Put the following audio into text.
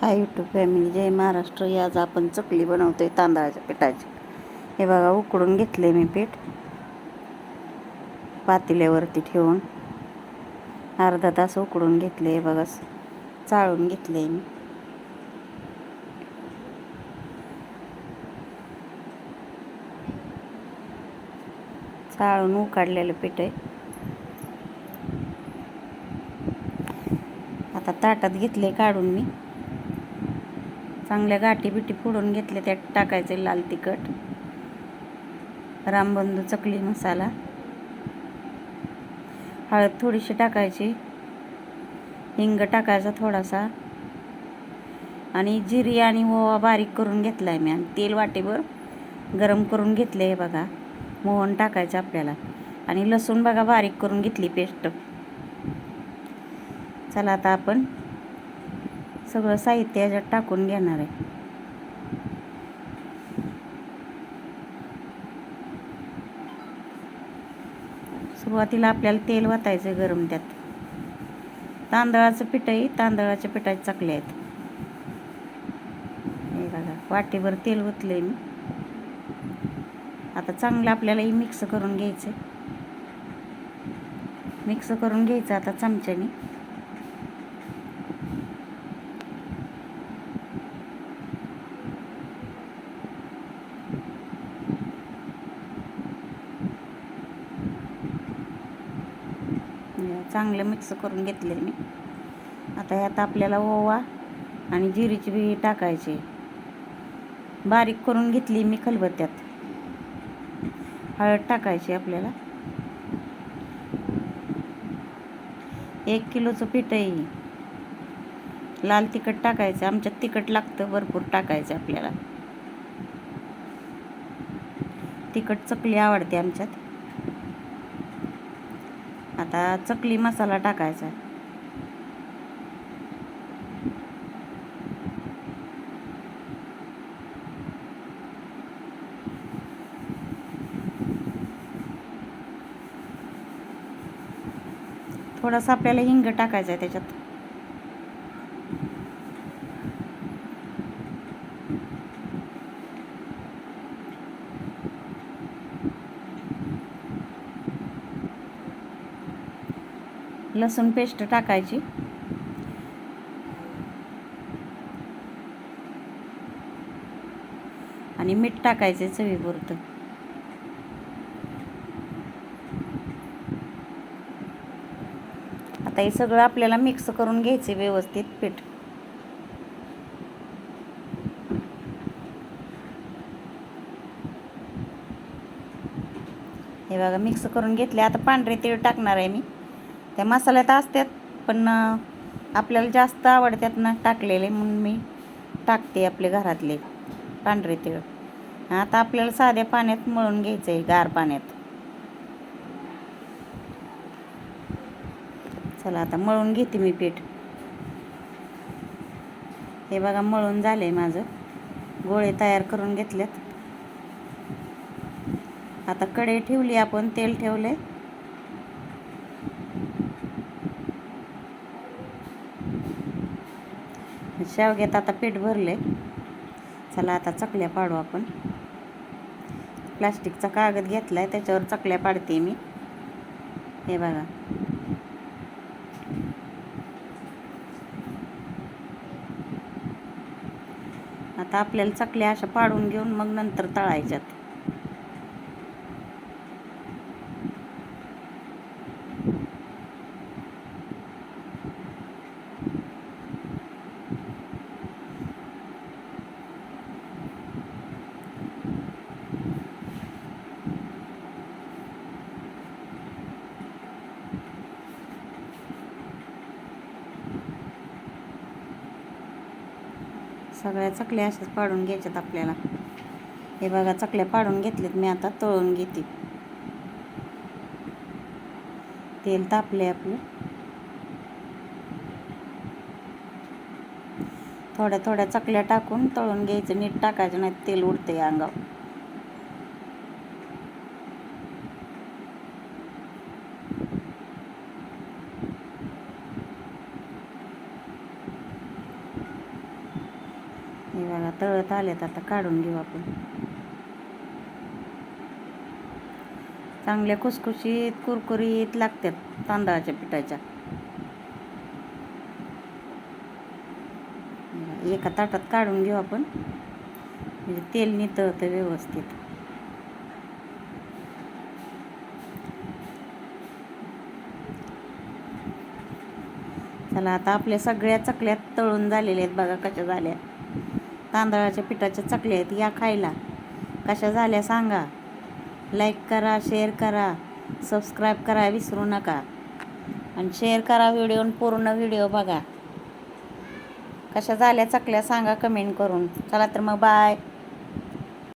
हाय YouTube family जय महाराष्ट्र. आज आपण चकली बनवतो आहे तांदळाच्या पिठाची. हे बघा उकडून घेतले मी पीठ. पातेल्यावरती ठेवून. अर्धा तास उकडून घेतले हे बघा चाळून घेतले मी. चाळून उकाडलेलं पीठ आहे. आता ताटात घेतले काढून मी. चांगल्या गाठी बिटी फोडून घेतले त्यात टाकायचे लाल तिखट. रामबंधू चकली मसाला. हळद थोडीशी टाकायची. हिंग टाकायचा थोडासा. आणि जिरी आणि ओवा बारीक करून घेतला आहे मी. आणि तेल वाटेवर गरम करून घेतले हे बघा. मोहन टाकायचं आपल्याला. आणि लसूण बघा बारीक करून घेतली पेस्ट चला आता आपण सगळं साहित्य याच्यात टाकून घेणार आहे. सुरुवातीला आपल्याला तेल वतायचं गरम त्यात. तांदळाचं पिठही तांदळाच्या पिठाचे चाकले आहेत. बघा वाटीभर तेल ओतले मी. आता चांगलं आपल्याला मिक्स करून घ्यायचं मिक्स करून घ्यायचं आता चमच्याने. चांगलं मिक्स करून घेतले मी. आता ह्यात आपल्याला ओवा आणि जिरीची बी टाकायची. बारीक करून घेतली मी खलबत्त्यात. हळद टाकायची आपल्याला. एक किलोचं पिठही लाल तिखट टाकायचं आमच्यात तिखट लागतं भरपूर टाकायचं आपल्याला. तिखट चकली आवडते आमच्यात. आता चकली मसाला टाकायचा आहे. थोडासा आपल्याला हिंग टाकायचा आहे त्याच्यात. लसूण पेस्ट टाकायची. आणि मीठ टाकायचे चवीपुरतं. आता हे सगळं आपल्याला मिक्स करून घ्यायचे व्यवस्थित पीठ. हे बघा मिक्स करून घेतले. आता पांढरे तीळ टाकणार आहे मी. त्या मसाल्यात असतात पण आपल्याला जास्त आवडतात ना टाकलेले म्हणून मी टाकते आपले घरातले पांढरे तीळ. आता आपल्याला साध्या पाण्यात मळून घ्यायचं आहे गार पाण्यात. चला आता मळून घेते मी पीठ. हे बघा मळून झाले माझं. गोळे तयार करून घेतलेत. आता कढई ठेवली आपण तेल ठेवले शेवग्यात आता पीठ भरले. चला आता चकल्या पाडू आपण. प्लास्टिकचा कागद घेतला आहे त्याच्यावर चकल्या पाडते मी. हे बघा. आता आपल्याला चकल्या अशा पाडून घेऊन मग नंतर तळायच्यात. सगळ्या चकल्या अशाच पाडून घ्यायच्यात आपल्याला. हे बघा चकल्या पाडून घेतल्यात मी आता तळून घेते. तेल तापले आपलं. थोड्या थोड्या चकल्या टाकून तळून घ्यायचं. नीट टाकायचं नाही तेल उडते अंगावर हे बघा तळत आलेत आता काढून घेऊ आपण. चांगल्या खुसखुशीत कुरकुरीत लागतात तांदळाच्या पिठाच्या. एका ताटात काढून घेऊ आपण. म्हणजे तेल नितळतं व्यवस्थित. चला आता आपल्या सगळ्या चकल्या तळून झालेल्या आहेत. बघा कशा झाल्या. तांदळाच्या पिठाच्या चकल्या आहेत या खायला. कशा झाल्या सांगा. लाईक करा शेअर करा सबस्क्राईब करा विसरू नका. आणि शेअर करा व्हिडिओ पूर्ण व्हिडिओ बघा. कशा झाल्या चकल्या सांगा कमेंट करून. चला तर मग बाय